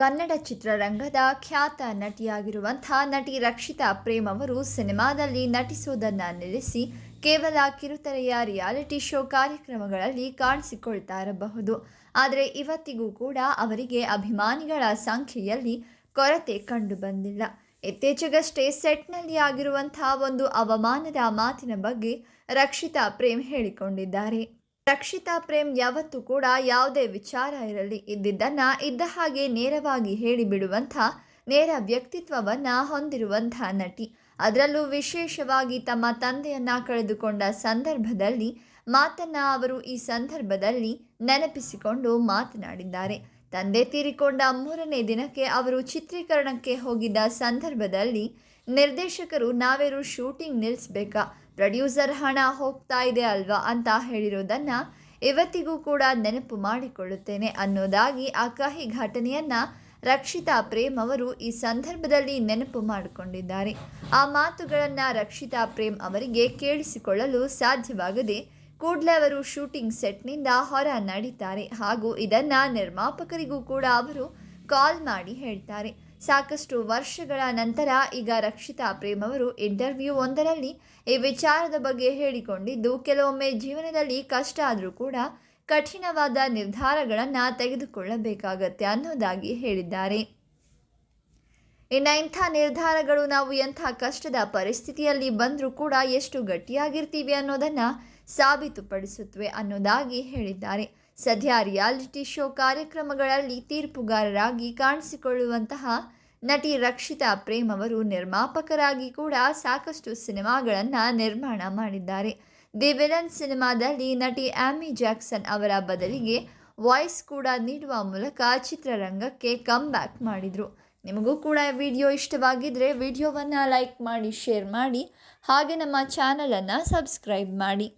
ಕನ್ನಡ ಚಿತ್ರರಂಗದ ಖ್ಯಾತ ನಟಿಯಾಗಿರುವಂಥ ನಟಿ ರಕ್ಷಿತಾ ಪ್ರೇಮ್ ಅವರು ಸಿನಿಮಾದಲ್ಲಿ ನಟಿಸುವುದನ್ನು ನಿಲ್ಲಿಸಿ ಕೇವಲ ಕಿರುತೆರೆಯ ರಿಯಾಲಿಟಿ ಶೋ ಕಾರ್ಯಕ್ರಮಗಳಲ್ಲಿ ಕಾಣಿಸಿಕೊಳ್ತಾ ಇರಬಹುದು ಆದರೆ ಇವತ್ತಿಗೂ ಕೂಡ ಅವರಿಗೆ ಅಭಿಮಾನಿಗಳ ಸಂಖ್ಯೆಯಲ್ಲಿ ಕೊರತೆ ಕಂಡು ಬಂದಿಲ್ಲ. ಇತ್ತೀಚೆಗಷ್ಟೇ ಸೆಟ್ನಲ್ಲಿ ಆಗಿರುವಂಥ ಒಂದು ಅವಮಾನದ ಮಾತಿನ ಬಗ್ಗೆ ರಕ್ಷಿತಾ ಪ್ರೇಮ್ ಹೇಳಿಕೊಂಡಿದ್ದಾರೆ. ರಕ್ಷಿತಾ ಪ್ರೇಮ್ ಯಾವತ್ತೂ ಕೂಡ ಯಾವುದೇ ವಿಚಾರ ಇರಲಿ, ಇದ್ದಿದ್ದನ್ನು ಇದ್ದ ಹಾಗೆ ನೇರವಾಗಿ ಹೇಳಿಬಿಡುವಂಥ ನೇರ ವ್ಯಕ್ತಿತ್ವವನ್ನು ಹೊಂದಿರುವಂಥ ನಟಿ. ಅದರಲ್ಲೂ ವಿಶೇಷವಾಗಿ ತಮ್ಮ ತಂದೆಯನ್ನು ಕಳೆದುಕೊಂಡ ಸಂದರ್ಭದಲ್ಲಿ ಮಾತನ್ನು ಅವರು ಈ ಸಂದರ್ಭದಲ್ಲಿ ನೆನಪಿಸಿಕೊಂಡು ಮಾತನಾಡಿದ್ದಾರೆ. ತಂದೆ ತೀರಿಕೊಂಡ ಮೂರನೇ ದಿನಕ್ಕೆ ಅವರು ಚಿತ್ರೀಕರಣಕ್ಕೆ ಹೋಗಿದ್ದ ಸಂದರ್ಭದಲ್ಲಿ ನಿರ್ದೇಶಕರು ನಾವೇರು ಶೂಟಿಂಗ್ ನಿಲ್ಲಿಸ್ಬೇಕಾ? ಪ್ರೊಡ್ಯೂಸರ್ ಹಣ ಹೋಗ್ತಾ ಇದೆ ಅಲ್ವಾ ಅಂತ ಹೇಳಿರೋದನ್ನು ಇವತ್ತಿಗೂ ಕೂಡ ನೆನಪು ಮಾಡಿಕೊಳ್ಳುತ್ತೇನೆ ಅನ್ನೋದಾಗಿ ಆ ಕಹಿ ಘಟನೆಯನ್ನು ರಕ್ಷಿತಾ ಪ್ರೇಮ್ ಅವರು ಈ ಸಂದರ್ಭದಲ್ಲಿ ನೆನಪು ಮಾಡಿಕೊಂಡಿದ್ದಾರೆ. ಆ ಮಾತುಗಳನ್ನು ರಕ್ಷಿತಾ ಪ್ರೇಮ್ ಅವರಿಗೆ ಕೇಳಿಸಿಕೊಳ್ಳಲು ಸಾಧ್ಯವಾಗದೆ ಕೂಡಲೇ ಅವರು ಶೂಟಿಂಗ್ ಸೆಟ್ನಿಂದ ಹೊರ ನಡೀತಾರೆ ಹಾಗೂ ಇದನ್ನು ನಿರ್ಮಾಪಕರಿಗೂ ಕೂಡ ಅವರು ಕಾಲ್ ಮಾಡಿ ಹೇಳ್ತಾರೆ. ಸಾಕಷ್ಟು ವರ್ಷಗಳ ನಂತರ ಈಗ ರಕ್ಷಿತಾ ಪ್ರೇಮ್ ಅವರು ಇಂಟರ್ವ್ಯೂ ಒಂದರಲ್ಲಿ ಈ ವಿಚಾರದ ಬಗ್ಗೆ ಹೇಳಿಕೊಂಡಿದ್ದು, ಕೆಲವೊಮ್ಮೆ ಜೀವನದಲ್ಲಿ ಕಷ್ಟ ಆದರೂ ಕೂಡ ಕಠಿಣವಾದ ನಿರ್ಧಾರಗಳನ್ನು ತೆಗೆದುಕೊಳ್ಳಬೇಕಾಗತ್ತೆ ಅನ್ನೋದಾಗಿ ಹೇಳಿದ್ದಾರೆ. ಇನ್ನು ಇಂಥ ನಿರ್ಧಾರಗಳು ನಾವು ಎಂಥ ಕಷ್ಟದ ಪರಿಸ್ಥಿತಿಯಲ್ಲಿ ಬಂದರೂ ಕೂಡ ಎಷ್ಟು ಗಟ್ಟಿಯಾಗಿರ್ತೀವಿ ಅನ್ನೋದನ್ನು ಸಾಬೀತುಪಡಿಸುತ್ತವೆ ಅನ್ನೋದಾಗಿ ಹೇಳಿದ್ದಾರೆ. ಸದ್ಯ ರಿಯಾಲಿಟಿ ಶೋ ಕಾರ್ಯಕ್ರಮಗಳಲ್ಲಿ ತೀರ್ಪುಗಾರರಾಗಿ ಕಾಣಿಸಿಕೊಳ್ಳುವಂತಹ ನಟಿ ರಕ್ಷಿತಾ ಪ್ರೇಮ್ ಅವರು ನಿರ್ಮಾಪಕರಾಗಿ ಕೂಡ ಸಾಕಷ್ಟು ಸಿನಿಮಾಗಳನ್ನು ನಿರ್ಮಾಣ ಮಾಡಿದ್ದಾರೆ. ದಿ ವಿಲನ್ ಸಿನಿಮಾದಲ್ಲಿ ನಟಿ ಆಮಿ ಜಾಕ್ಸನ್ ಅವರ ಬದಲಿಗೆ ವಾಯ್ಸ್ ಕೂಡ ನೀಡುವ ಮೂಲಕ ಚಿತ್ರರಂಗಕ್ಕೆ ಕಮ್ ಬ್ಯಾಕ್ ಮಾಡಿದರು. ನಿಮಗೂ ಕೂಡ ವಿಡಿಯೋ ಇಷ್ಟವಾಗಿದ್ದರೆ ವಿಡಿಯೋವನ್ನು ಲೈಕ್ ಮಾಡಿ ಶೇರ್ ಮಾಡಿ ಹಾಗೆ ನಮ್ಮ ಚಾನಲನ್ನು ಸಬ್ಸ್ಕ್ರೈಬ್ ಮಾಡಿ.